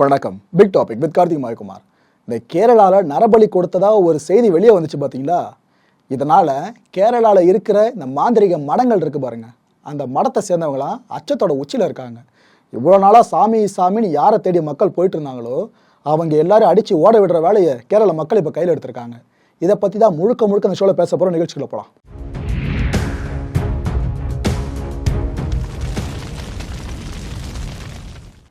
வணக்கம். Big topic with Karthik Mayakumar இந்த கேரளாவில் நரபலி கொடுத்ததாக ஒரு செய்தி வெளியே வந்துச்சு பார்த்தீங்களா இதனால் கேரளாவில் இருக்கிற இந்த மாந்திரிக மடங்கள் இருக்குது பாருங்கள் அந்த மடத்தை சேர்ந்தவங்களாம் அச்சத்தோட உச்சியில் இருக்காங்க. இவ்வளோ நாளாக சாமி சாமின்னு யாரை தேடி மக்கள் போயிட்டு இருந்தாங்களோ அவங்க எல்லாரும் அடித்து ஓட விடுற வேலையை கேரள மக்கள் இப்போ கையில் எடுத்திருக்காங்க. இதை பற்றி தான் முழுக்க முழுக்க இந்த ஷோவில் பேச போகிற நிகழ்ச்சிகளை போகலாம்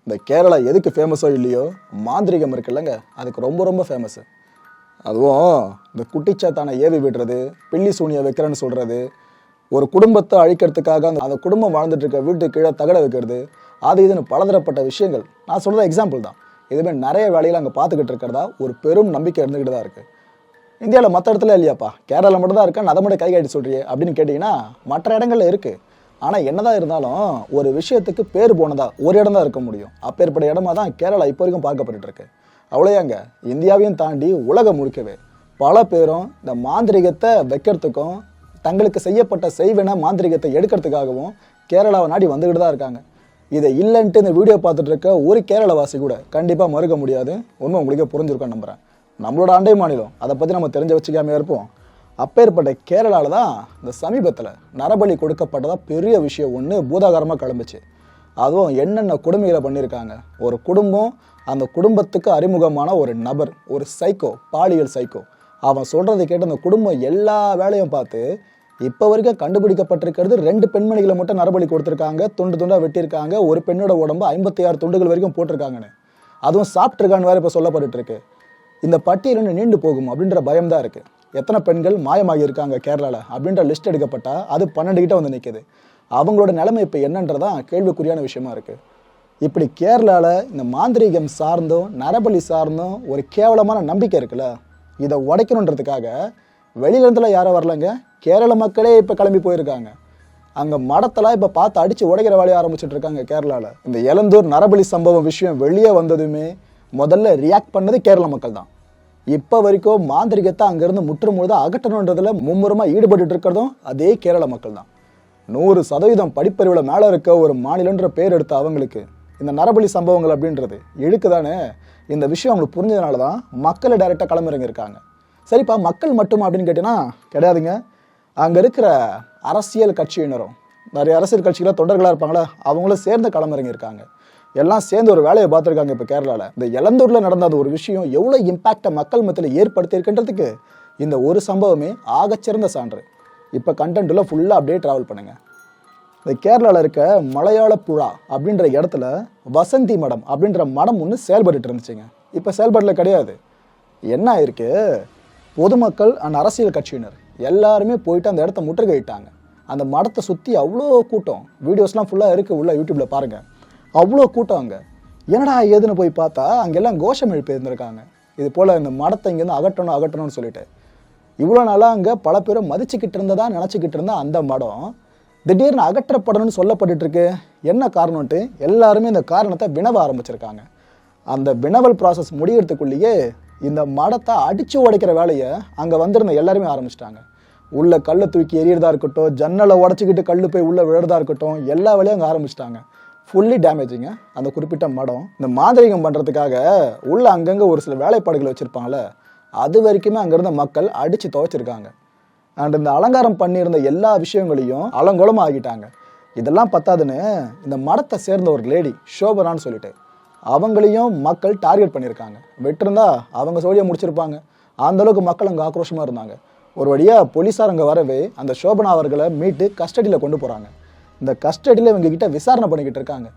இந்த கேரளா எதுக்கு ஃபேமஸோ இல்லையோ மாந்திரிகம் இருக்குல்லங்க. அதுக்கு ரொம்ப ரொம்ப ஃபேமஸ்ஸு அதுவும் இந்த குட்டிச்சாத்தானை ஏவி விடுறது பில்லி சூனியை வைக்கிறேன்னு சொல்கிறது ஒரு குடும்பத்தை அழிக்கிறதுக்காக அந்த அந்த குடும்பம் வாழ்ந்துட்டு இருக்க வீட்டுக்கு கீழே தகட வைக்கிறது அது இதுன்னு பலதரப்பட்ட விஷயங்கள். நான் சொல்கிறது எக்ஸாம்பிள் தான். இதுவே நிறைய வேலையில் அங்கே பார்த்துக்கிட்டு இருக்கிறதா ஒரு பெரும் நம்பிக்கை இருந்துக்கிட்டு தான் இருக்குது இந்தியாவில் மற்ற இடத்துல இல்லையாப்பா? கேரளா மட்டும் தான் இருக்கா அதை மட்டும் கை காட்டி சொல்றியே அப்படின்னு கேட்டிங்கன்னா மற்ற இடங்களில் இருக்குது ஆனால் என்னதான் இருந்தாலும் ஒரு விஷயத்துக்கு பேர் போனதா ஒரு இடம் தான் இருக்க முடியும். அப்பேற்பட்ட இடமா தான் கேரளா இப்போ வரைக்கும் பார்க்கப்பட்டு இருக்கு. அவ்வளோயாங்க. இந்தியாவையும் தாண்டி உலகம் முழுக்கவே பல பேரும் இந்த மாந்திரிகத்தை வைக்கிறதுக்கும் தங்களுக்கு செய்யப்பட்ட செய்வன மாந்திரிகத்தை எடுக்கிறதுக்காகவும் கேரளாவை நாடி வந்துக்கிட்டு தான் இருக்காங்க. இதை இல்லைன்ட்டு இந்த வீடியோ பார்த்துட்டு இருக்க ஒரு கேரளவாசி கூட கண்டிப்பாக மறுக்க முடியாது. உண்மை உங்களுக்கே புரிஞ்சிருக்கோம் நம்புகிறேன் நம்மளோட அண்டை மாநிலம். அதை பற்றி நம்ம தெரிஞ்ச வச்சுக்காம இருப்போம். அப்பேற்பட்ட கேரளாவில் தான் இந்த சமீபத்தில் நரபலி கொடுக்கப்பட்டதா பெரிய விஷயம் ஒன்று பூதாகாரமாக கிளம்புச்சு. அதுவும் என்னென்ன கொடுமைகளை பண்ணியிருக்காங்க ஒரு குடும்பம் அந்த குடும்பத்துக்கு அறிமுகமான ஒரு நபர் ஒரு சைக்கோ பாலியல் சைக்கோ அவன் சொல்கிறத கேட்டு அந்த குடும்பம் எல்லா வேலையும் பார்த்து இப்போ வரைக்கும் கண்டுபிடிக்கப்பட்டிருக்கிறது ரெண்டு பெண்மணிகளை மட்டும் நரபலி கொடுத்துருக்காங்க துண்டு துண்டாக வெட்டியிருக்காங்க ஒரு பெண்ணோட உடம்பு ஐம்பத்தி ஆறு துண்டுகள் வரைக்கும் போட்டிருக்காங்கன்னு. அதுவும் சாப்பிட்ருக்கான்னு வேறு இப்போ சொல்லப்பட்டுருக்கு இந்த பட்டியல் நீண்டு போகும் அப்படின்ற பயம் தான் இருக்குது எத்தனை பெண்கள் மாயமாகி இருக்காங்க கேரளாவில் அப்படின்ற லிஸ்ட் எடுக்கப்பட்டால் அது பன்னெண்டு கிட்ட வந்து நிற்குது அவங்களோட நிலைமை இப்போ என்னன்றதான் கேள்விக்குறியான விஷயமா இருக்குது இப்படி கேரளாவில் இந்த மாந்திரீகம் சார்ந்தும் நரபலி சார்ந்தும் ஒரு கேவலமான நம்பிக்கை இருக்குல்ல? இதை உடைக்கணுன்றதுக்காக வெளியிலேருந்துல யாரும் வரலங்க. கேரள மக்களே இப்போ கிளம்பி போயிருக்காங்க. அங்கே மடத்தெல்லாம் இப்போ பார்த்து அடித்து உடைக்கிற வேலையை ஆரம்பிச்சுட்டு இருக்காங்க கேரளாவில் இந்த எலந்தூர் நரபலி சம்பவம் விஷயம் வெளியே வந்ததுமே முதல்ல ரியாக்ட் பண்ணது கேரள மக்கள் தான் இப்போ வரைக்கும் மாந்திரிகத்தை அங்கேருந்து முற்றுமுழுதாக அகற்றணுன்றதில் மும்முரமாக ஈடுபட்டு இருக்கிறதும் அதே கேரள மக்கள் தான் நூறு சதவீதம் படிப்பறிவில் மேலே இருக்க ஒரு மாநிலன்ற பேர் எடுத்த அவங்களுக்கு இந்த நரபலி சம்பவங்கள் அப்படின்றது இழுக்குதானே இந்த விஷயம் அவங்களுக்கு புரிஞ்சதுனால தான் மக்களை டைரெக்டாக களமிறங்கியிருக்காங்க. சரிப்பா மக்கள் மட்டும் அப்படின்னு கேட்டிங்கன்னா கிடையாதுங்க. அங்கே இருக்கிற அரசியல் கட்சியினரும் நிறைய அரசியல் கட்சிகளாக தொண்டர்களாக இருப்பாங்களா? அவங்களும் சேர்ந்து களமிறங்கியிருக்காங்க. எல்லாம் சேர்ந்து ஒரு வேலையை பார்த்துருக்காங்க இப்போ கேரளாவில் இந்த எலந்தூரில் நடந்த அந்த ஒரு விஷயம் எவ்வளோ இம்பேக்டை மக்கள் மத்தியில் ஏற்படுத்தியிருக்கின்றதுக்கு இந்த ஒரு சம்பவமே ஆகச்சிறந்த சான்று. இப்போ கண்டென்ட்டில் ஃபுல்லாக அப்படியே ட்ராவல் பண்ணுங்கள் இந்த கேரளாவில் இருக்க மலையாள புழா அப்படின்ற இடத்துல வசந்தி மடம் அப்படின்ற மடம் ஒன்று செயல்பட்டுட்டு இருந்துச்சுங்க. இப்போ செயல்பாட்டில் கிடையாது. என்ன ஆயிருக்கு? பொதுமக்கள் அண்ட் அரசியல் கட்சியினர் எல்லாருமே போயிட்டு அந்த இடத்த முற்றுகையிட்டாங்க. அந்த மடத்தை சுற்றி அவ்வளோ கூட்டம். வீடியோஸ்லாம் ஃபுல்லாக இருக்குது உள்ள யூடியூப்பில் பாருங்கள் அவ்வளோ கூட்டம் அங்கே. என்னடா ஏதுன்னு போய் பார்த்தா அங்கெல்லாம் கோஷம் எழுப்பி இருந்திருக்காங்க இது போல் இந்த மடத்தை இங்கேருந்து அகற்றணும் அகற்றணும்னு சொல்லிட்டு. இவ்வளோ நாளாக அங்கே பல பேரும் மதிச்சுக்கிட்டு இருந்ததா நினச்சிக்கிட்டு இருந்த அந்த மடம் திடீர்னு அகற்றப்படணும்னு சொல்லப்பட்டுருக்கு என்ன காரணம்ட்டு எல்லாருமே இந்த காரணத்தை வினவ ஆரம்பிச்சிருக்காங்க. அந்த வினவல் ப்ராசஸ் முடிகிறதுக்குள்ளேயே இந்த மடத்தை அடித்து உடைக்கிற வேலையை அங்கே வந்திருந்த எல்லாருமே ஆரம்பிச்சிட்டாங்க. உள்ள கல்லை தூக்கி எறியறதா இருக்கட்டும் ஜன்னலை உடச்சிக்கிட்டு கல் போய் உள்ளே விழுறதா இருக்கட்டும் எல்லா வேலையும் அங்கே ஆரம்பிச்சிட்டாங்க. ஃபுல்லி டேமேஜிங்க அந்த குறிப்பிட்ட மடம். இந்த மாந்திரிகம் பண்ணுறதுக்காக உள்ள அங்கங்கே ஒரு சில வேலைப்பாடுகள் வச்சுருப்பாங்களே அது வரைக்குமே அங்கேருந்த மக்கள் அடித்து துவைச்சிருக்காங்க. அண்ட் இந்த அலங்காரம் பண்ணியிருந்த எல்லா விஷயங்களையும் அலங்கோலமாக ஆகிட்டாங்க இதெல்லாம் பத்தாதுன்னு இந்த மடத்தை சேர்ந்த ஒரு லேடி ஷோபரான்னு சொல்லிட்டு அவங்களையும் மக்கள் டார்கெட் பண்ணியிருக்காங்க. வெட்டிருந்தா அவங்க சோழியை முடிச்சிருப்பாங்க. அந்தளவுக்கு மக்கள் அங்கே ஆக்ரோஷமாக இருந்தாங்க. ஒரு வழியாக போலீஸார் அங்கே வரவே அந்த சோபனா அவர்களை மீட்டு கஸ்டடியில் கொண்டு போகிறாங்க இந்த கஸ்டடியில் இவங்க கிட்ட விசாரணை பண்ணிக்கிட்டு இருக்காங்க.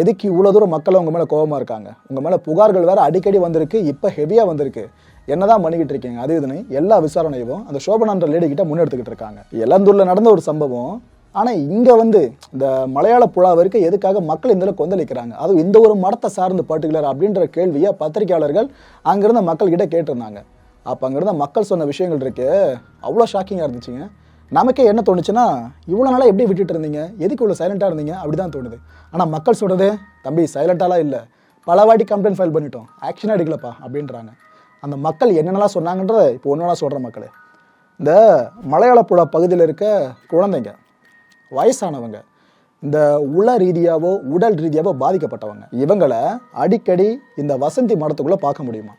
எதுக்கு இவ்வளோ தூரம் மக்கள் உங்கள் மேலே கோபமாக இருக்காங்க? உங்கள் மேலே புகார்கள் வேறு அடிக்கடி வந்திருக்கு இப்போ ஹெவியாக வந்திருக்கு. என்னதான் பண்ணிக்கிட்டு இருக்கீங்க? அது இதுன்னு எல்லா விசாரணையும் அந்த சோபனான்ற லேடி கிட்ட முன்னெடுத்துக்கிட்டு இருக்காங்க. எலந்தூரில் நடந்த ஒரு சம்பவம். ஆனால் இங்கே வந்து இந்த மலையாள புழா வரைக்கும் எதுக்காக மக்கள் இந்த கொந்தளிக்கிறாங்க? அதுவும் இந்த ஒரு மடத்தை சார்ந்து பர்டிகுலர் அப்படின்ற கேள்வியை பத்திரிகையாளர்கள் அங்கிருந்த மக்கள்கிட்ட கேட்டிருந்தாங்க. அப்போ அங்கிருந்த மக்கள் சொன்ன விஷயங்கள் இருக்கு அவ்வளோ ஷாக்கிங்காக இருந்துச்சுங்க. நமக்கே என்ன தோணுச்சுன்னா இவ்வளோ நாளாக எப்படி விட்டுட்டு இருந்தீங்க? எதுக்கு இவ்வளோ சைலண்ட்டாக இருந்தீங்க? அப்படி தான் தோணுது. ஆனால் மக்கள் சொல்கிறது தம்பி சைலண்ட்டாலாம் இல்லை. பல வாட்டி கம்ப்ளைண்ட் ஃபைல் பண்ணிட்டோம் ஆக்ஷனாக எடுக்கலப்பா அப்படின்றாங்க. அந்த மக்கள் என்னென்னலாம் சொன்னாங்கன்றத இப்போ ஒன்றா சொல்கிற மக்களே. இந்த மலையாளப்புழா பகுதியில் இருக்க குழந்தைங்க வயசானவங்க இந்த உள ரீதியாவோ உடல் ரீதியாவோ பாதிக்கப்பட்டவங்க இவங்களை அடிக்கடி இந்த வசந்தி மடத்துக்குள்ளே பார்க்க முடியுமா?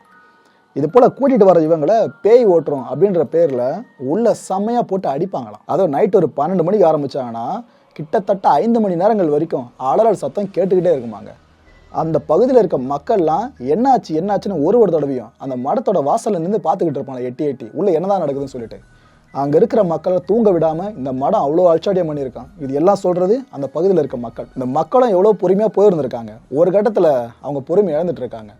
இது போல கூட்டிட்டு வர இவங்களை பேய் ஓட்டுறோம் அப்படின்ற பேர்ல உள்ள செம்மையா போட்டு அடிப்பாங்களாம். அதுவும் நைட் ஒரு பன்னெண்டு மணிக்கு ஆரம்பிச்சாங்கன்னா கிட்டத்தட்ட ஐந்து மணி நேரங்கள் வரைக்கும் அலறல் சத்தம் கேட்டுக்கிட்டே இருக்குமாங்க. அந்த பகுதியில் இருக்க மக்கள்லாம் என்னாச்சு என்னாச்சுன்னு ஒரு ஒரு தடவையும் அந்த மடத்தோட வாசல்ல நின்று பார்த்துக்கிட்டு இருப்பாங்க எட்டி எட்டி. உள்ள என்னதான் நடக்குதுன்னு சொல்லிட்டு. அங்க இருக்கிற மக்களை தூங்க விடாம இந்த மடம் அவ்வளோ அல்ச்சாடியம் பண்ணியிருக்கான். இது எல்லாம் சொல்றது அந்த பகுதியில் இருக்க மக்கள். இந்த மக்களும் எவ்வளோ பொறுமையா போயிருந்திருக்காங்க. ஒரு கட்டத்தில் அவங்க பொறுமை இழந்துட்டு இருக்காங்க.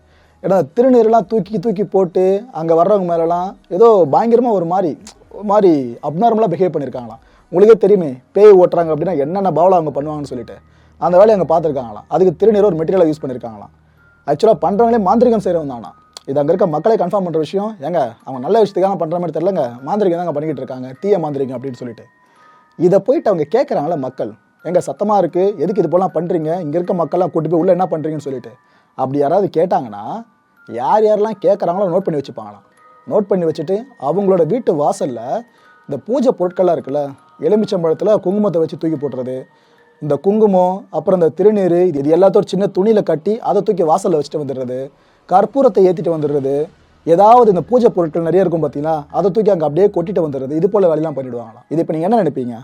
ஏன்னா திருநீரெல்லாம் தூக்கி தூக்கி போட்டு அங்கே வர்றவங்க மேலெல்லாம் ஏதோ பயங்கரமாக ஒரு மாதிரி ஒரு மாதிரி அப்நார்மலாக பிஹேவ் பண்ணியிருக்காங்களாம் உங்களுக்கே தெரியுமே பேய் ஓட்டுறாங்க அப்படின்னா என்னென்ன பாவலை அவங்க பண்ணுவாங்கன்னு சொல்லிட்டு. அந்த வேலையை அங்கே பார்த்துருக்காங்களாம். அதுக்கு திருநீர் ஒரு மெட்டீரியலாக யூஸ் பண்ணியிருக்காங்களாம் ஆக்சுவலாக பண்ணுறவங்களே மாந்திரிகம் செய்கிறவங்க தானா இது அங்கே இருக்க மக்களை கன்ஃபார்ம் பண்ணுற விஷயம். ஏங்க அவங்க நல்ல விஷயத்துக்காக பண்ணுற மாதிரி தெரிலங்க மாந்திரிகம் தாங்க பண்ணிக்கிட்டு இருக்காங்க. தீய மாந்திரிகம் அப்படின்னு சொல்லிட்டு. இதை போயிட்டு அவங்க கேட்குறாங்களே மக்கள். எங்க சத்தமாக இருக்குது எதுக்கு இது போலாம் பண்ணுறீங்க இங்கே இருக்க மக்கள்லாம் கூட்டு போய் உள்ளே என்ன பண்ணுறீங்கன்னு சொல்லிட்டு. அப்படி யாராவது கேட்டாங்கன்னா யார் யாரெல்லாம் கேட்குறாங்களோ நோட் பண்ணி வச்சுப்பாங்களாம். நோட் பண்ணி வச்சுட்டு அவங்களோட வீட்டு வாசலில் இந்த பூஜை பொருட்கள்லாம் இருக்குல்ல எலுமிச்சம்பழத்தில் குங்குமத்தை வச்சு தூக்கி போட்டுறது இந்த குங்குமம் அப்புறம் இந்த திருநீர் இது இது எல்லாத்தோட சின்ன துணியில் கட்டி அதை தூக்கி வாசலில் வச்சுட்டு வந்துடுறது கற்பூரத்தை ஏற்றிட்டு வந்துடுறது ஏதாவது இந்த பூஜை பொருட்கள் நிறைய இருக்கும் பார்த்தீங்களா அதை தூக்கி அங்கே அப்படியே கொட்டிட்டு வந்துடுறது இது போல் வேலையெல்லாம் பண்ணிவிடுவாங்களாம் இது இப்போ நீங்கள் என்ன நினைப்பீங்க?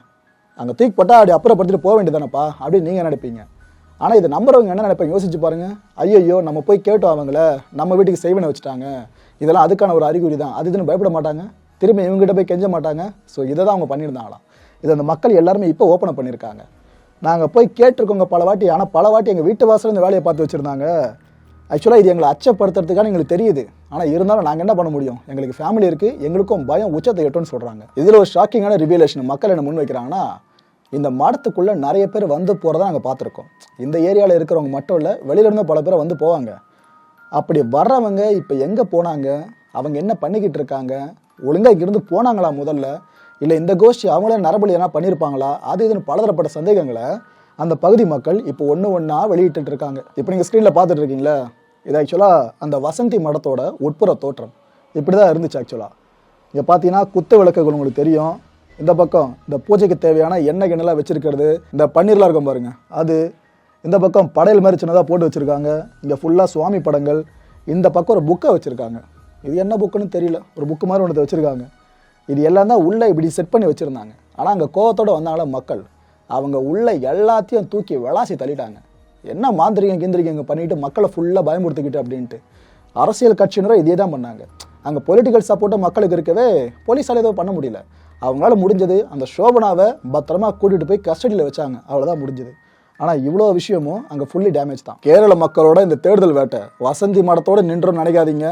அங்கே தூக்கி போட்டால் அப்படி அப்புறப்படுத்திட்டு போக வேண்டியதானப்பா அப்படின்னு நீங்கள் நினைப்பீங்க? ஆனால் இது நம்புறவங்க என்ன நினைப்பாங்க யோசிச்சு பாருங்க. ஐயோ நம்ம போய் கேட்டோம் அவங்கள. நம்ம வீட்டுக்கு செய்வனை வச்சுட்டாங்க. இதெல்லாம் அதுக்கான ஒரு அறிகுறி தான். அது இதுன்னு பயப்பட மாட்டாங்க. திரும்ப இவங்ககிட்ட போய் கெஞ்ச மாட்டாங்க. ஸோ இதை தான் அவங்க பண்ணியிருந்தாங்களாம். இதை அந்த மக்கள் எல்லாருமே இப்போ ஓப்பன் பண்ணியிருக்காங்க. நாங்கள் போய் கேட்டிருக்கோங்க பல வாட்டி. ஆனால் பல வாட்டி எங்கள் வீட்டு வாசல் இந்த வேலையை பார்த்து வச்சுருந்தாங்க. ஆக்சுவலாக இது எங்களை அச்சப்படுத்துறதுக்கான எங்களுக்கு தெரியுது. ஆனால் இருந்தாலும் நாங்கள் என்ன பண்ண முடியும்? எங்களுக்கு ஃபேமிலி இருக்குது எங்களுக்கும் பயம் உச்சத்தை எட்டும்னு சொல்கிறாங்க இதில் ஒரு ஷாக்கிங்கான ரிவியலேஷன் மக்கள் என்ன முன் வைக்கிறாங்கன்னா இந்த மடத்துக்குள்ளே நிறைய பேர் வந்து போகிறத நாங்கள் பார்த்துருக்கோம். இந்த ஏரியாவில் இருக்கிறவங்க மட்டும் இல்லை வெளியிலேருந்து பல பேர் வந்து போவாங்க. அப்படி வர்றவங்க இப்போ எங்கே போனாங்க? அவங்க என்ன பண்ணிக்கிட்டு இருக்காங்க? ஒழுங்காக இங்கிருந்து போனாங்களா முதல்ல? இல்லை இந்த கோஷ்டி அவங்களே நரபலி எதனா பண்ணியிருப்பாங்களா அது இதுன்னு பலதரப்பட்ட சந்தேகங்களை அந்த பகுதி மக்கள் இப்போ ஒன்று ஒன்றா வெளியிட்டு இருக்காங்க. இப்போ நீங்கள் ஸ்க்ரீனில் பார்த்துட்டு இருக்கீங்களா இது ஆக்சுவலாக அந்த வசந்தி மடத்தோட உட்புற தோற்றம். இப்படி தான் இருந்துச்சு ஆக்சுவலாக இங்கே பார்த்தீங்கன்னா குத்து விளக்குகள் உங்களுக்கு தெரியும். இந்த பக்கம் இந்த பூஜைக்கு தேவையான எண்ணெய் கிண்ணெல்லாம் வச்சிருக்கிறது. இந்த பன்னீர்லாம் இருக்கும் பாருங்க. அது இந்த பக்கம் படையல் மாதிரி சின்னதாக போட்டு வச்சுருக்காங்க. இங்கே ஃபுல்லாக சுவாமி படங்கள். இந்த பக்கம் ஒரு புக்கை வச்சுருக்காங்க. இது என்ன புக்குன்னு தெரியல. ஒரு புக்கு மாதிரி ஒன்று வச்சுருக்காங்க. இது எல்லாம் தான் உள்ளே இப்படி செட் பண்ணி வச்சுருந்தாங்க. ஆனால் அங்கே கோவத்தோடு வந்தாங்களே மக்கள். அவங்க உள்ளே எல்லாத்தையும் தூக்கி விளாசி தள்ளிட்டாங்க. என்ன மாந்திரிகம் கிந்திரிகம் பண்ணிட்டு மக்களை ஃபுல்லாக பயமுறுத்திக்கிட்டு அப்படின்ட்டு. அரசியல் கட்சியினரும் இதே தான் பண்ணாங்க. அங்கே பொலிட்டிக்கல் சப்போர்ட்டும் மக்களுக்கு இருக்கவே போலீஸால் எதுவும் பண்ண முடியல. அவங்களால முடிஞ்சது அந்த சோபனாவை பத்திரமா கூட்டிகிட்டு போய் கஸ்டடியில் வச்சாங்க. அவ்வளோதான் முடிஞ்சது. ஆனால் இவ்வளோ விஷயமும் அங்கே ஃபுல்லி டேமேஜ் தான். கேரள மக்களோட இந்த தேடுதல் வேட்டை வசந்தி மடத்தோடு நின்றோம் நினைக்காதீங்க.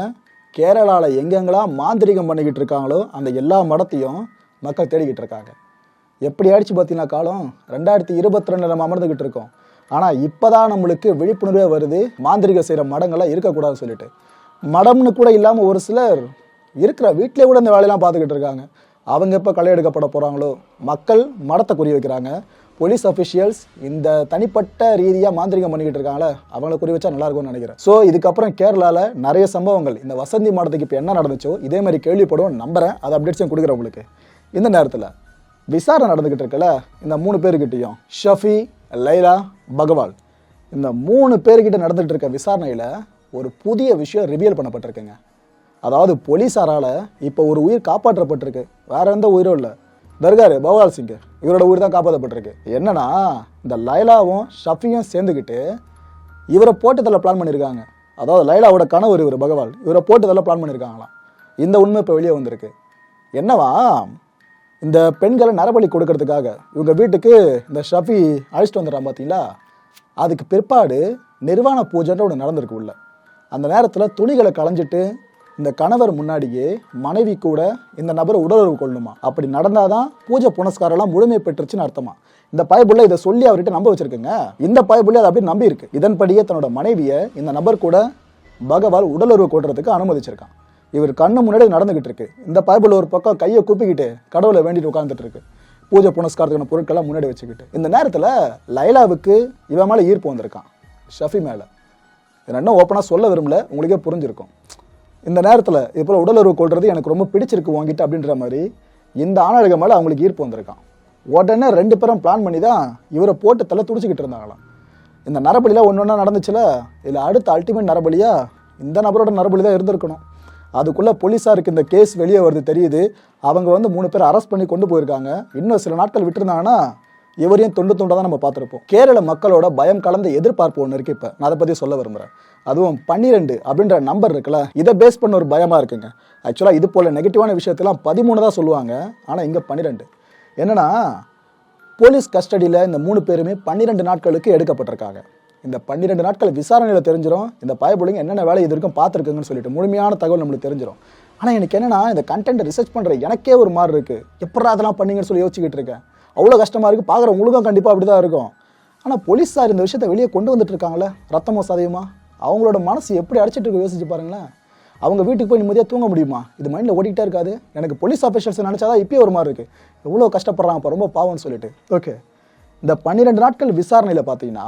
கேரளாவில் எங்கெங்கெல்லாம் மாந்திரிகம் பண்ணிக்கிட்டு இருக்காங்களோ அந்த எல்லா மடத்தையும் மக்கள் தேடிக்கிட்டு இருக்காங்க. எப்படி ஆயிடுச்சு பார்த்தீங்கன்னா காலம் ரெண்டாயிரத்தி இருபத்தி ரெண்டில் நம்ம அமர்ந்துக்கிட்டு இருக்கோம். ஆனால் இப்போதான் நம்மளுக்கு விழிப்புணர்வே வருது மாந்திரிகம் செய்கிற மடங்கள்லாம் இருக்கக்கூடாதுன்னு சொல்லிட்டு. மடம்னு கூட இல்லாமல் ஒரு சிலர் இருக்கிற வீட்டிலே கூட இந்த வேலையெல்லாம் பார்த்துக்கிட்டு இருக்காங்க. அவங்க எப்போ களை எடுக்கப்பட போகிறாங்களோ மக்கள் மடத்தை குறி வைக்கிறாங்க. போலீஸ் அஃபிஷியல்ஸ் இந்த தனிப்பட்ட ரீதியாக மாந்திரிகம் பண்ணிக்கிட்டு இருக்காங்களே அவங்கள குறி வச்சா நல்லா இருக்கும்னு நினைக்கிறேன். ஸோ இதுக்கப்புறம் கேரளாவில் நிறைய சம்பவங்கள். இந்த வசந்தி மடத்துக்கு இப்போ என்ன நடந்துச்சோ இதே மாதிரி கேள்விப்படும் நம்புகிறேன் அதை அப்டேட்ஸும் கொடுக்குறேன் உங்களுக்கு. இந்த நேரத்தில் விசாரணை நடந்துக்கிட்டு இருக்கல இந்த மூணு பேர்கிட்டையும் ஷஃபி லைலா பகவால். இந்த மூணு பேர்கிட்ட நடந்துகிட்டு இருக்க விசாரணையில் ஒரு புதிய விஷயம் ரிவியல் பண்ணப்பட்டிருக்குங்க. அதாவது போலீஸாரால் இப்போ ஒரு உயிர் காப்பாற்றப்பட்டிருக்கு. வேற எந்த உயிரும் இல்லை. தர்காரு பவால் சிங்கு இவரோட உயிர் தான் காப்பாற்றப்பட்டிருக்கு என்னன்னா இந்த லைலாவும் ஷஃபியும் சேர்ந்துக்கிட்டு இவரை போட்டதில் பிளான் பண்ணியிருக்காங்க அதாவது லைலாவோட கணவர் இவர் பகவால் இவரை போட்டதில் பிளான் பண்ணியிருக்காங்களாம் இந்த உண்மை இப்போ வெளியே வந்திருக்கு. என்னவா? இந்த பெண்களை நரபலி கொடுக்கறதுக்காக இவங்க வீட்டுக்கு இந்த ஷஃபி அழைச்சிட்டு வந்துடுறான் பார்த்தீங்களா அதுக்கு பிற்பாடு நிர்வாண பூஜைன்ற ஒன்று நடந்திருக்கு உள்ள. அந்த நேரத்தில் துணிகளை களைஞ்சிட்டு இந்த கணவர் முன்னாடியே மனைவி கூட இந்த நபரை உடலுறவு கொள்ளணுமா அப்படி நடந்தாதான் பூஜை புனஸ்காரம்லாம் முழுமை பெற்றுச்சுன்னு அர்த்தமா? இந்த பயபுள்ள இதை சொல்லி அவர்கிட்ட நம்ப வச்சிருக்குங்க. இந்த பயபுள்ள அதை அப்படியே நம்பி இருக்கு. இதன்படியே தன்னோட மனைவியை இந்த நபர் கூட பகவால் உடலுறவு கொள்றதுக்கு அனுமதிச்சிருக்கான். இவர் கண்ணு முன்னாடி நடந்துகிட்டு இருக்கு இந்த பைபிள் ஒரு பக்கம் கையை கூப்பிக்கிட்டு கடவுளை வேண்டிட்டு உட்கார்ந்துட்டு இருக்கு பூஜை புனஸ்காரத்துக்கான பொருட்கள்லாம் முன்னாடி வச்சுக்கிட்டு. இந்த நேரத்தில் லைலாவுக்கு இவன் மேலே ஈர்ப்பு வந்திருக்கான். ஷஃபி மேலே. இதை இன்னும் ஓப்பனாக சொல்ல விரும்பல உங்களுக்கே புரிஞ்சிருக்கும். இந்த நேரத்தில் இதுபோல் உடல் உறவு கொள்வது எனக்கு ரொம்ப பிடிச்சிருக்கு உங்ககிட்ட அப்படின்ற மாதிரி இந்த ஆணழக மேலே அவங்களுக்கு ஈர்ப்பு வந்திருக்கான். உடனே ரெண்டு பேரும் பிளான் பண்ணி தான் இவரை போட்டு தலை துடிச்சிக்கிட்டு இருந்தாங்களாம். இந்த நரபலியில் ஒன்று ஒன்றா நடந்துச்சுல இதில் அடுத்த அல்டிமேட் நரபலியாக இந்த நபரோட நரபலி தான் இருந்திருக்கணும். அதுக்குள்ளே போலீஸாருக்கு இந்த கேஸ் வெளியே வருது தெரியுது. அவங்க வந்து மூணு பேர் அரெஸ்ட் பண்ணி கொண்டு போயிருக்காங்க. இன்னும் சில நாட்கள் விட்டுருந்தாங்கன்னா இவரையும் தொண்டு துண்டாக தான் நம்ம பார்த்துருப்போம். கேரள மக்களோட பயம் கலந்த எதிர்பார்ப்பு ஒன்று இருக்குது இப்போ. நான் அதை பற்றி சொல்ல விரும்புகிறேன் அதுவும் பன்னிரெண்டு அப்படின்ற நம்பர் இருக்குல்ல இதை பேஸ் பண்ண ஒரு பயமாக இருக்குங்க. ஆக்சுவலாக இது போல் நெகட்டிவான விஷயத்தெல்லாம் பதிமூணு தான் சொல்லுவாங்க. ஆனால் இங்கே பன்னிரெண்டு. என்னென்னா போலீஸ் கஸ்டடியில் இந்த மூணு பேருமே பன்னிரெண்டு நாட்களுக்கு எடுக்கப்பட்டிருக்காங்க. இந்த பன்னிரெண்டு நாட்கள் விசாரணையில் தெரிஞ்சிடும் இந்த பயபுலிங்க என்னென்ன வேலை இது வரைக்கும் பார்த்துருக்குங்கன்னு சொல்லிட்டு முழுமையான தகவல் நம்மளுக்கு தெரிஞ்சிடும் ஆனால் எனக்கு என்னென்னா இந்த கண்டென்ட் ரிசர்ச் பண்ணுற எனக்கே ஒரு மாதிரி இருக்குது எப்படா அதெல்லாம் பண்ணீங்கன்னு சொல்லி யோசிச்சுக்கிட்டு இருக்கேன். அவ்வளோ கஷ்டமாக இருக்குது பார்க்குற உங்களுக்கும் கண்டிப்பாக அப்படி தான் இருக்கும். ஆனால் போலீஸார் இந்த விஷயத்தை வெளியே கொண்டு வந்துட்டு இருக்காங்களே ரத்தமோ சதயமா அவங்களோட மனசு எப்படி அடிச்சிட்டு இருக்கு யோசிச்சு பாருங்களேன். அவங்க வீட்டுக்கு போய் நிம்மதியாக தூங்க முடியுமா? இது மைண்டில் ஓடிக்கிட்டே இருக்காது. எனக்கு போலீஸ் ஆஃபீஸர்ஸ் நினச்சாதான் இப்பயே ஒரு மாதிரி இருக்குது எவ்வளோ கஷ்டப்படுறாங்க அப்போ? ரொம்ப பாவம்னு சொல்லிட்டு. ஓகே. இந்த பன்னிரெண்டு நாட்கள் விசாரணையில் பார்த்தீங்கன்னா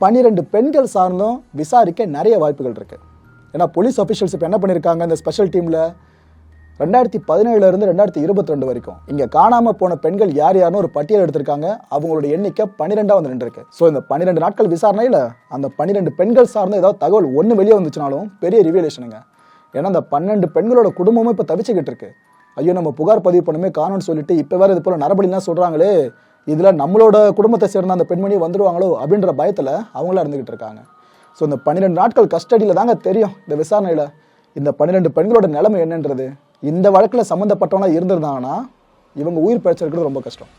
பன்னிரெண்டு பெண்கள் சார்ந்தும் விசாரிக்க நிறைய வாய்ப்புகள் இருக்குது ஏன்னா போலீஸ் ஆஃபீஷியல்ஸ் இப்போ என்ன பண்ணியிருக்காங்க இந்த ஸ்பெஷல் டீமில் ரெண்டாயிரத்தி பதினேழுல இருந்து ரெண்டாயிரத்தி இருபத்தி ரெண்டு வரைக்கும். இங்க காணாம போன பெண்கள் யார் யாருன்னு ஒரு பட்டியல் எடுத்திருக்காங்க. அவங்களோட எண்ணிக்கை பன்னிரெண்டா வந்து நின்றுருக்கு. ஸோ இந்த பன்னிரெண்டு நாட்கள் விசாரணையில அந்த பன்னிரெண்டு பெண்கள் சார்ந்த ஏதாவது தகவல் ஒன்று வெளியே வந்துச்சுனாலும் பெரிய ரிவியலேஷனுங்க ஏன்னா அந்த பன்னெண்டு பெண்களோட குடும்பமும் இப்போ தவிச்சுக்கிட்டு இருக்கு. ஐயோ நம்ம புகார் பதிவு பண்ணுமே காணும்னு சொல்லிட்டு இப்போ வேற இது போல நரபலிலாம் சொல்றாங்களே இதுல நம்மளோட குடும்பத்தை சேர்ந்த அந்த பெண்மணி வந்துடுவாங்களோ அப்படின்ற பயத்துல அவங்களா இருந்துகிட்டு இருக்காங்க. ஸோ இந்த பன்னிரெண்டு நாட்கள் கஸ்டடியில் தாங்க தெரியும் இந்த விசாரணையில். இந்த பன்னிரெண்டு பெண்களோட நிலைமை என்னன்றது இந்த வழக்கில் சம்மந்தப்பட்டவனாக இருந்திருந்தாங்கன்னா இவங்க உயிர் பிழைச்சிருக்கிறது ரொம்ப கஷ்டம்.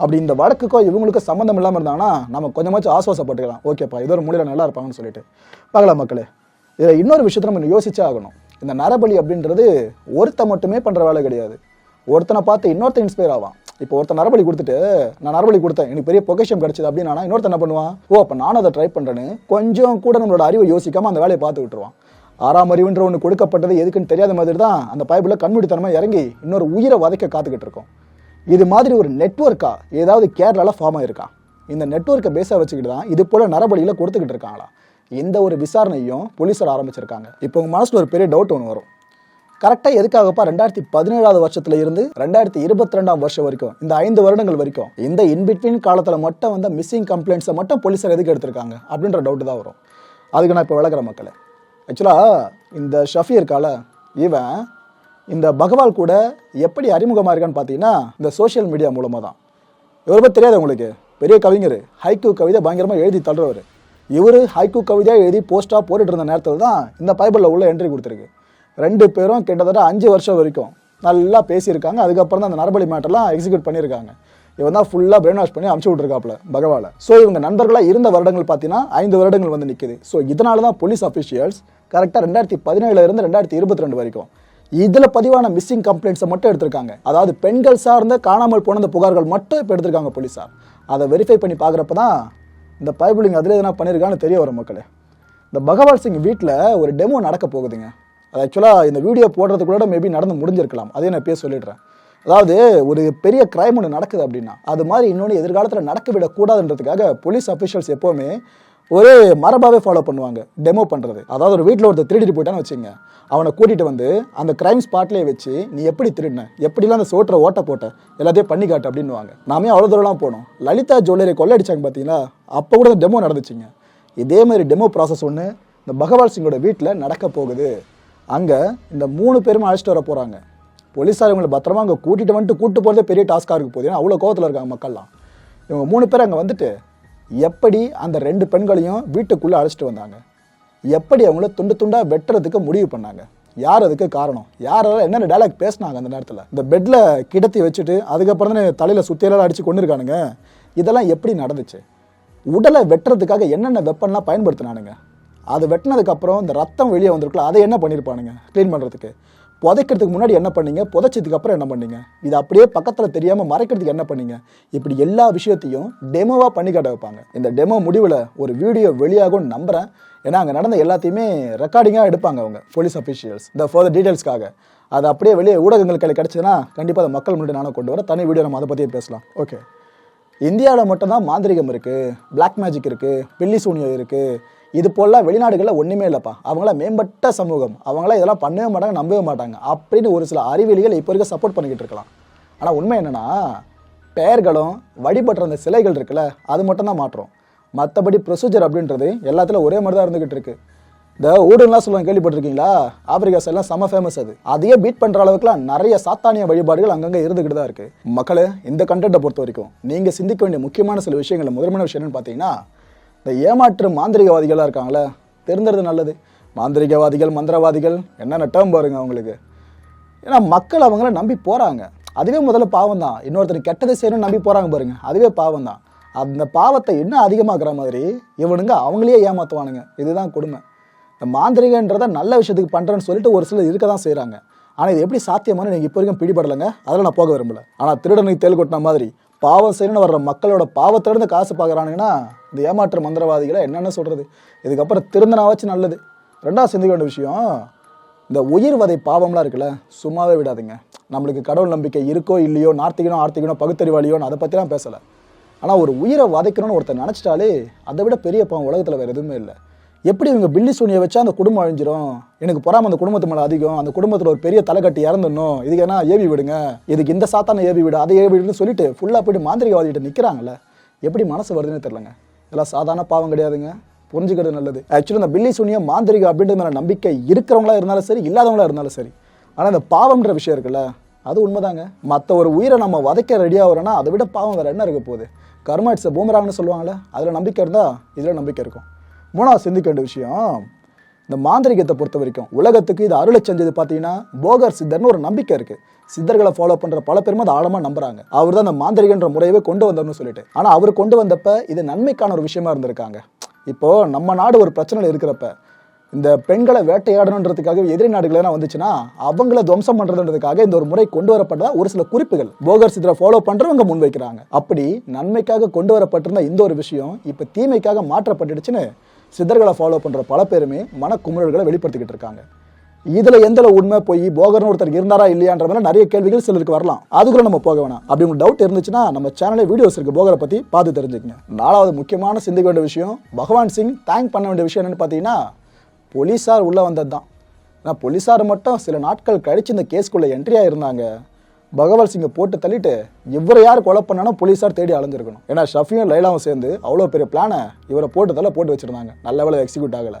அப்படி இந்த வழக்குக்கோ இவங்களுக்கும் சம்மந்தம் இல்லாமல் இருந்தாங்கன்னா நம்ம கொஞ்சமாச்சும் ஆசுவாசப்பட்டுக்கலாம். ஓகேப்பா இது ஒரு மூலையில் நல்லா இருப்பாங்கன்னு சொல்லிட்டு. பார்க்கலாம் மக்களே இதில் இன்னொரு விஷயத்தை நம்ம யோசிச்சே ஆகணும். இந்த நரபலி அப்படின்றது ஒருத்த மட்டுமே பண்ணுற வேலை கிடையாது. ஒருத்தனை பார்த்து இன்னொருத்தன் இன்ஸ்பயர் ஆவான். இப்போ ஒருத்தன் நரபலி கொடுத்துட்டு நான் நரபலி கொடுத்தேன் எனக்கு பெரிய பொக்கேஷம் கிடைச்சது அப்படின்னா இன்னொருத்தன் என்ன பண்ணுவான்? ஓ அப்போ நானும் அதை ட்ரை பண்ணுறேன்னு கொஞ்சம் கூட நம்மளோட அறிவை யோசிக்காமல் அந்த வேலையை பார்த்து விட்டுருவான் ஆறாம் அறிவுன்ற ஒன்று கொடுக்கப்பட்டது எதுக்குன்னு தெரியாத மாதிரி தான் அந்த பைபிளில் கண்மூடித்தனமாக இறங்கி இன்னொரு உயிரை வதைக்க காத்துக்கிட்டு இருக்கோம். இது மாதிரி ஒரு நெட்ஒர்க்கா ஏதாவது கேரளாவில் ஃபார்ம் ஆயிருக்கா? இந்த நெட்ஒர்க்கை பேஸாக வச்சுக்கிட்டு தான் இது போல் நரபலியில் கொடுத்துக்கிட்டு இருக்காங்களா? எந்த ஒரு விசாரணையும் போலீஸார் ஆரம்பிச்சிருக்காங்க. இப்போ உங்கள் மனசில் ஒரு பெரிய டவுட் ஒன்று வரும். கரெக்டாக எதுக்காகப்பா ரெண்டாயிரத்தி பதினேழாவது வருஷத்துல இருந்து ரெண்டாயிரத்தி இருபத்தி ரெண்டாம் வருஷம் வரைக்கும் இந்த ஐந்து வருடங்கள் வரைக்கும் இந்த இன்பிட்வீன் காலத்தில் மட்டும் வந்த மிஸ்ஸிங் கம்ப்ளைண்ட்ஸை மட்டும் போலீஸார் எதுக்கு எடுத்திருக்காங்க? அப்படின்ற டவுட் தான் வரும். அதுக்கு நான் இப்போ விளக்குற மக்களை. ஆக்சுவலாக இந்த ஷஃபி இருக்கால இவன் இந்த பகவால் கூட எப்படி அறிமுகமாக இருக்கான்னு பார்த்தீங்கன்னா இந்த சோஷியல் மீடியா மூலமாக தான் இவரை பற்றி தெரியாது உங்களுக்கு? பெரிய கவிஞர். ஹைக்கூ கவிதை பயங்கரமாக எழுதி தள்ளுறவர். இவர் ஹைக்கூ கவிதையாக எழுதி போஸ்ட்டாக போட்டுட்டு இருந்த நேரத்தில் தான் இந்த பைபிளில் உள்ள என்ட்ரி கொடுத்துருக்கு. ரெண்டு பேரும் கிட்டத்தட்ட அஞ்சு வருஷம் வரைக்கும் நல்லா பேசியிருக்காங்க. அதுக்கப்புறம் தான் அந்த நரபலி மேட்டர்லாம் எக்ஸிக்யூட் பண்ணியிருக்காங்க. இவன் தான் ஃபுல்லாக பிரெயின் வாஷ் பண்ணி அமுச்சு விட்ருக்காப்புல பகவால. ஸோ இவங்க நண்பர்களாக இருந்த வருடங்கள் பார்த்தீங்கன்னா ஐந்து வருடங்கள் வந்து நிற்குது ஸோ இதனால தான் போலீஸ் அஃபிஷியல்ஸ் கரெக்டாக ரெண்டாயிரத்தி பதினேழுலேருந்து ரெண்டாயிரத்தி இருபத்தி ரெண்டு வரைக்கும் இதில் பதிவான மிஸ்ஸிங் கம்ப்ளைண்ட்ஸை மட்டும் எடுத்திருக்காங்க. அதாவது பெண்கள் சார்ந்த காணாமல் போன இந்த புகார்கள் மட்டும் இப்போ எடுத்திருக்காங்க போலீஸார் அதை வெரிஃபை பண்ணி பார்க்குறப்ப தான் இந்த பைபிளிங் அதில் எதனா பண்ணியிருக்கான்னு தெரிய வரும் மக்களே. இந்த பகவால் சிங் வீட்டில் ஒரு டெமோ நடக்க போகுதுங்க. அது ஆக்சுவலாக இந்த வீடியோ போடுறதுக்குள்ள மேபி நடந்து முடிஞ்சிருக்கலாம். அதே நான் பேர் சொல்லிடுறேன். அதாவது ஒரு பெரிய கிரைம் ஒன்று நடக்குது அப்படின்னா அது மாதிரி இன்னொன்று எதிர்காலத்தில் நடக்க விடக்கூடாதுன்றதுக்காக போலீஸ் அஃபிஷியல்ஸ் எப்போவுமே ஒரு மரபாகவே ஃபாலோ பண்ணுவாங்க டெமோ பண்ணுறது அதாவது ஒரு வீட்டில் ஒருத்தர் திருடிட்டு போயிட்டான்னு வச்சுங்க அவனை கூட்டிகிட்டு வந்து அந்த கிரைம் ஸ்பாட்லேயே வச்சு நீ எப்படி திருடின? எப்படிலாம் அந்த சோற்ற ஓட்ட போட்ட? எல்லாத்தையும் பண்ணி காட்டு அப்படின்னுவாங்க. நாமே அவ்வளோ தூரம்லாம் போனோம். லலிதா ஜுவல்லரி கொள்ளடிச்சாங்க பார்த்தீங்களா அப்போ கூட இந்த டெமோ நடந்துச்சுங்க. இதே மாதிரி டெமோ ப்ராசஸ் ஒன்று இந்த பகவால் சிங்கோட வீட்டில் நடக்க போகுது. அங்கே இந்த மூணு பேருமே அழைச்சிட்டு வர போகிறாங்க போலீஸார் இவங்களை பத்திரமா அங்கே கூட்டிகிட்டு வந்துட்டு கூட்டு போகிறதே பெரிய டாஸ்க்காக இருக்க போகுது ஏன்னா அவ்வளோ கோவத்தில் இருக்காங்க மக்கள்லாம். இவங்க மூணு பேர் அங்கே வந்துட்டு எப்படி அந்த ரெண்டு பெண்களையும் வீட்டுக்குள்ளே அழைச்சிட்டு வந்தாங்க? எப்படி அவங்கள துண்டு துண்டாக வெட்டுறதுக்கு முடிவு பண்ணாங்க? யார் அதுக்கு காரணம்? யாரெல்லாம் என்னென்ன டைலாக் பேசினாங்க அந்த நேரத்தில்? இந்த பெட்டில் கிடத்தி வச்சுட்டு அதுக்கப்புறம் தான் தலையில் சுத்தியெல்லாம் அடித்து கொண்டு இருக்கானுங்க இதெல்லாம் எப்படி நடந்துச்சு? உடலை வெட்டுறதுக்காக என்னென்ன வெப்பன்லாம் பயன்படுத்தினானுங்க? அது வெட்டினதுக்கப்புறம் இந்த ரத்தம் வெளியே வந்திருக்குல்ல அதை என்ன பண்ணியிருப்பானுங்க? க்ளீன் பண்ணுறதுக்கு புதைக்கிறதுக்கு முன்னாடி என்ன பண்ணீங்க? புதைச்சதுக்கு அப்புறம் என்ன பண்ணீங்க? இது அப்படியே பக்கத்தில் தெரியாமல் மறைக்கிறதுக்கு என்ன பண்ணீங்க? இப்படி எல்லா விஷயத்தையும் டெமோவாக பண்ணி காட்ட வைப்பாங்க. இந்த டெமோ முடிவில் ஒரு வீடியோ வெளியாகும்னு நம்புகிறேன் ஏன்னா அங்கே நடந்த எல்லாத்தையுமே ரெக்கார்டிங்காக எடுப்பாங்க அவங்க போலீஸ் அஃபிஷியல்ஸ் இந்த ஃபர்தர் டீட்டெயில்ஸ்க்காக அது அப்படியே வெளியே ஊடகங்கள் கையில் கிடச்சதுன்னா கண்டிப்பாக அதை மக்கள் முன்னாடி நானும் கொண்டு வர தனி வீடியோ நம்ம அதை பற்றியே பேசலாம். ஓகே இந்தியாவில் மட்டும்தான் மாந்திரிகம் இருக்குது பிளாக் மேஜிக் இருக்குது பில்லி சூனியம் இருக்குது இது போல வெளிநாடுகளில் ஒன்றுமே இல்லைப்பா. அவங்களாம் மேம்பட்ட சமூகம். அவங்களாம் இதெல்லாம் பண்ணவே மாட்டாங்க நம்பவே மாட்டாங்க. அப்படின்னு ஒரு சில அறிவியலிகள் இப்போ இருக்க சப்போர்ட் பண்ணிக்கிட்டு இருக்கலாம். ஆனால் உண்மை என்னன்னா பெயர்களும் வழிபடுற அந்த சிலைகள் இருக்குல்ல அது மட்டும்தான் மாற்றோம். மற்றபடி ப்ரொசீஜர் அப்படின்றது எல்லாத்துலையும் ஒரே மாதிரி தான் இருந்துக்கிட்டு இருக்குது இந்த ஊடுலாம் சொல்லுவாங்க கேள்விப்பட்டிருக்கீங்களா? ஆப்பிரிக்கா எல்லாம் செம ஃபேமஸ் அது. அதையே பீட் பண்ணுற அளவுக்குலாம் நிறைய சாத்தானிய வழிபாடுகள் அங்கங்கே இருந்துக்கிட்டு தான் இருக்குது மக்களை இந்த கண்டென்ட்டை பொறுத்த வரைக்கும் நீங்கள் சிந்திக்க வேண்டிய முக்கியமான சில விஷயங்கள் முதன்மையான விஷயம் என்னன்னு பார்த்தீங்கன்னா இந்த ஏமாற்று மாந்திரிகவாதிகளாக இருக்காங்களே தெரிந்துறது நல்லது. மாந்திரிகவாதிகள் மந்திரவாதிகள் என்னென்ன டேர்ம் பாருங்க அவங்களுக்கு. ஏன்னா மக்கள் அவங்கள நம்பி போகிறாங்க அதுவே முதல்ல பாவம் தான் இன்னொருத்தர் கெட்டதை செய்யணும்னு நம்பி போகிறாங்க பாருங்க. அதுவே பாவம் தான் அந்த பாவத்தை இன்னும் அதிகமாக்குற மாதிரி இவனுங்க அவங்களையே ஏமாத்துவானுங்க. இதுதான் கொடுமை. இந்த மாந்திரிகன்றதை நல்ல விஷயத்துக்கு பண்ணுறேன்னு சொல்லிட்டு ஒரு சிலர் இருக்க தான் செய்கிறாங்க ஆனால் இது எப்படி சாத்தியமானு நீங்கள் இப்போ வரைக்கும் பிடிபடலைங்க? அதில் நான் போக விரும்பல. ஆனால் திருடனுக்கு தேல் கொட்டின மாதிரி பாவம் செய்யணும்னு வர்ற மக்களோட பாவத்திலேருந்து காசு பார்க்குறானுங்கன்னா இந்த ஏமாற்று மந்திரவாதிகளை என்னென்ன சொல்கிறது இதுக்கப்புறம் திருந்தனாவாச்சும் நல்லது. ரெண்டாவது சிந்திக்க வேண்டிய விஷயம் இந்த உயிர் வதை பாவம்லாம் இருக்குல்ல சும்மாவே விடாதுங்க. நம்மளுக்கு கடவுள் நம்பிக்கை இருக்கோ இல்லையோ நார்த்திகனோ ஆர்த்திகனோ பகுத்தறிவாளியோன்னு அதை பற்றிலாம் பேசலை. ஆனால் ஒரு உயிரை வதைக்கணும்னு ஒருத்தர் நினச்சிட்டாலே அதை விட பெரிய பாவம் உலகத்தில் வேறு எதுவுமே இல்லை. எப்படி இவங்க பில்லி சூனியை வச்சா அந்த குடும்பம் அழிஞ்சிரும்? எனக்கு பொறாமல் அந்த குடும்பத்து மேலே அதிகம் அந்த குடும்பத்தில் ஒரு பெரிய தலைக்கட்டி இறந்துடணும். இதுக்கு என்ன ஏவி விடுங்க. இதுக்கு இந்த சாத்தான ஏவி விடு அதை ஏவி விடுன்னு சொல்லிட்டு ஃபுல்லாக போயிட்டு மாந்திரிகவாதிகிட்ட நிற்கிறாங்களே எப்படி மனசு வருதுன்னு தெரிலங்க இதெல்லாம் சாதாரண பாவம் கிடையாதுங்க. புரிஞ்சுக்கிறது நல்லது. ஆக்சுவலி இந்த பில்லி சூனியம் மாந்திரிகம் அப்படின்ற மேலே நம்பிக்கை இருக்கிறவங்களா இருந்தாலும் சரி இல்லாதவங்களா இருந்தாலும் சரி. ஆனால் இந்த பாவம்ன்ற விஷயம் இருக்குல்ல அது உண்மைதாங்க. மற்ற ஒரு உயிரை நம்ம வதைக்க ரெடியாக வரோன்னா அதை விட பாவம் வேறு என்ன இருக்க போகுது? கர்மா இட்ஸ் பூமராங்கன்னு சொல்லுவாங்கல்ல அதில் நம்பிக்கை இருந்தால் இதில் நம்பிக்கை இருக்கும். மூணாவது சிந்திக்க வேண்டிய விஷயம் இந்த மாந்திரிகத்தை பொறுத்த வரைக்கும் உலகத்துக்கு இது அருளை செஞ்சது பார்த்தீங்கன்னா போகர் சித்தர்னு ஒரு நம்பிக்கை இருக்குது சித்தர்களை ஃபாலோ பண்ற பல பேரும் அதை ஆழமா நம்புறாங்க. அவர் தான் அந்த மாந்திரிகன்ற முறையவே கொண்டு வந்தார்னு சொல்லிட்டு. ஆனா அவர் கொண்டு வந்தப்ப இது நன்மைக்கான ஒரு விஷயமா இருந்திருக்காங்க. இப்போ நம்ம நாடு ஒரு பிரச்சனையில் இருக்கிறப்ப இந்த பெண்களை வேட்டையாடணுன்றதுக்காக எதிரி நாடுகள் என்ன வந்துச்சுன்னா அவங்கள துவம்சம் பண்றதுன்றதுக்காக இந்த ஒரு முறை கொண்டு வரப்பட்ட ஒரு சில குறிப்புகள். போகர் சித்தரை ஃபாலோ பண்றவங்க முன்வைக்கிறாங்க அப்படி நன்மைக்காக கொண்டு வரப்பட்டிருந்த இந்த ஒரு விஷயம் இப்ப தீமைக்காக மாற்றப்பட்டுடுச்சுன்னு சித்தர்களை ஃபாலோ பண்ற பல பேருமே மனக்குமுறல்களை வெளிப்படுத்திக்கிட்டு இருக்காங்க. இதுல எந்த உண்மை போய் போகர்னு ஒருத்தர் இருந்தாரா இல்லையான்ற மாதிரி நிறைய கேள்விகள் சிலருக்கு வரலாம். அதுக்குள்ள நம்ம போக வேணாம். அப்படி உங்களுக்கு டவுட் இருந்துச்சுன்னா நம்ம சேனலே வீடியோஸ் இருக்கு. போகரை பத்தி பார்த்து தெரிஞ்சுக்கங்க. நாலாவது முக்கியமான சிந்திக்க வேண்டிய விஷயம் பகவான் சிங் தேங்க் பண்ண வேண்டிய விஷயம் என்னன்னு பார்த்தீங்கன்னா போலீஸார் உள்ள வந்தது தான் ஆனால் போலீஸார் மட்டும் சில நாட்கள் கழிச்சு இந்த கேஸ்க்குள்ளே என்ட்ரி இருந்தாங்க. பகவல் சிங்கை போட்டு தள்ளிட்டு இவரை யார் கொலை பண்ணாலும் போலீஸார் தேடி அலைஞ்சிருக்கணும். ஏன்னா ஷஃபியும் லைலாவும் சேர்ந்து அவ்வளோ பெரிய பிளானை இவரை போட்டு தள்ள போட்டு வச்சிருந்தாங்க. நல்ல வேலை எக்ஸிக்யூட் ஆகலை.